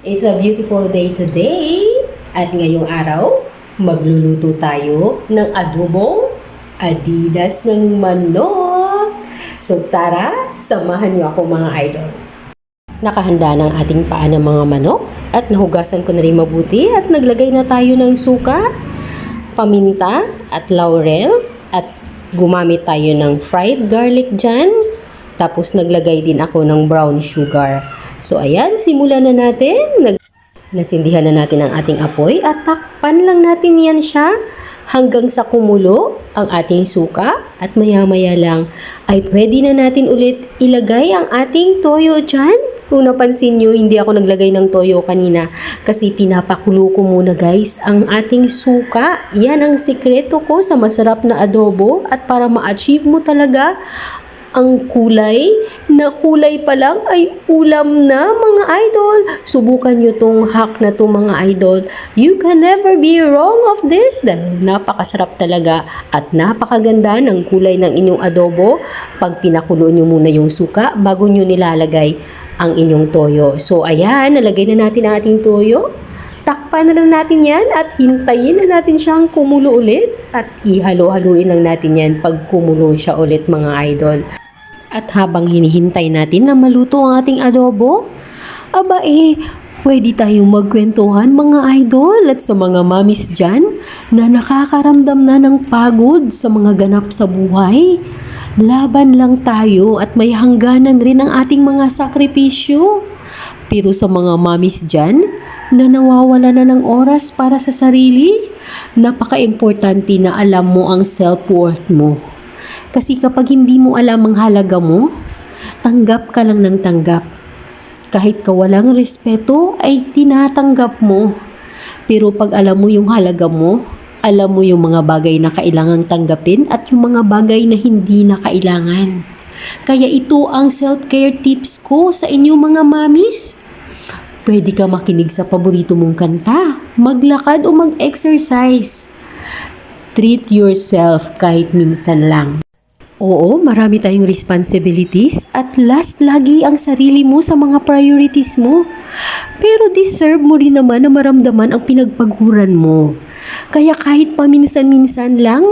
It's a beautiful day today. At ngayong araw, magluluto tayo ng adobong adidas ng manok. So tara, samahan niyo ako mga idol. Nakahanda ng ating paan ng mga manok at nahugasan ko na rin mabuti at naglagay na tayo ng suka, paminta at laurel at gumamit tayo ng fried garlic dyan. Tapos naglagay din ako ng brown sugar. So ayan, simulan na natin. Nag Nasindihan na natin ang ating apoy at takpan lang natin yan siya hanggang sa kumulo ang ating suka at maya-maya lang ay pwede na natin ulit ilagay ang ating toyo dyan. Kung napansin nyo, hindi ako naglagay ng toyo kanina kasi pinapakulo ko muna guys ang ating suka. Yan ang sikreto ko sa masarap na adobo at para ma-achieve mo talaga ang kulay na kulay pa lang ay ulam na mga idol. Subukan nyo tong hack na to mga idol. You can never be wrong of this dahil napakasarap talaga at napakaganda ng kulay ng inyong adobo pag pinakulo nyo muna yung suka bago nyo nilalagay ang inyong toyo. So ayan, nalagay na natin ang ating toyo. Takpan na lang natin yan at hintayin na natin siyang kumulo ulit at ihalo-haluin lang natin yan pag kumulo siya ulit mga idol. At habang hinihintay natin na maluto ang ating adobo, aba eh, pwede tayong magkwentuhan mga idol at sa mga mamis dyan na nakakaramdam na ng pagod sa mga ganap sa buhay. Laban lang tayo at may hangganan rin ang ating mga sakripisyo. Pero sa mga mamis dyan na nawawala na ng oras para sa sarili, napaka-importante na alam mo ang self-worth mo. Kasi kapag hindi mo alam ang halaga mo, tanggap ka lang ng tanggap. Kahit ka walang respeto, ay tinatanggap mo. Pero pag alam mo yung halaga mo, alam mo yung mga bagay na kailangang tanggapin at yung mga bagay na hindi na kailangan. Kaya ito ang self-care tips ko sa inyo mga mamis. Pwede ka makinig sa paborito mong kanta, maglakad o mag-exercise. Treat yourself kahit minsan lang. Oo, marami tayong responsibilities at last lagi ang sarili mo sa mga priorities mo. Pero deserve mo rin naman na maramdaman ang pinagpaguran mo. Kaya kahit paminsan-minsan lang,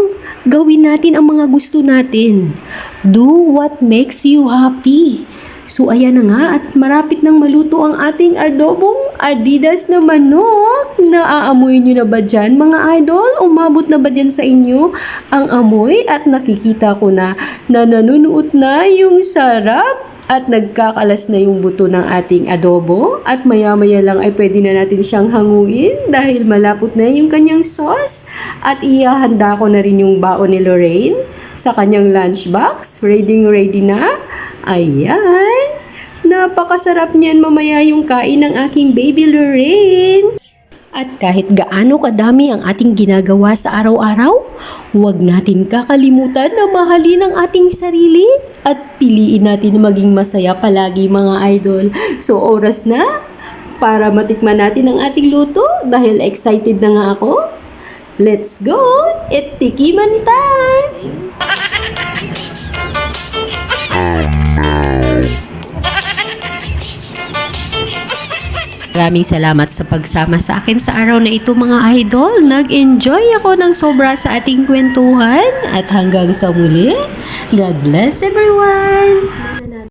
gawin natin ang mga gusto natin. Do what makes you happy. So ayan na nga at marapit nang maluto ang ating adobong adidas na manok. Naaamoy nyo na ba dyan mga idol? Umabot na ba dyan sa inyo ang amoy at nakikita ko na na nanunuot na yung sarap at nagkakalas na yung buto ng ating adobo at maya-maya lang ay pwede na natin siyang hanguin dahil malapot na yung kanyang sauce at ihahanda ko na rin yung baon ni Lorraine sa kanyang lunchbox. Ready ready na. Ayan. Napakasarap niyan mamaya yung kain ng aking baby Lorraine. At kahit gaano kadami ang ating ginagawa sa araw-araw, huwag natin kakalimutan na mahalin ang ating sarili at piliin natin na maging masaya palagi mga idol. So oras na para matikman natin ang ating luto dahil excited na nga ako. Let's go! It's tikiman time! Maraming salamat sa pagsama sa akin sa araw na ito mga idol. Nag-enjoy ako ng sobra sa ating kwentuhan at hanggang sa muli, God bless everyone!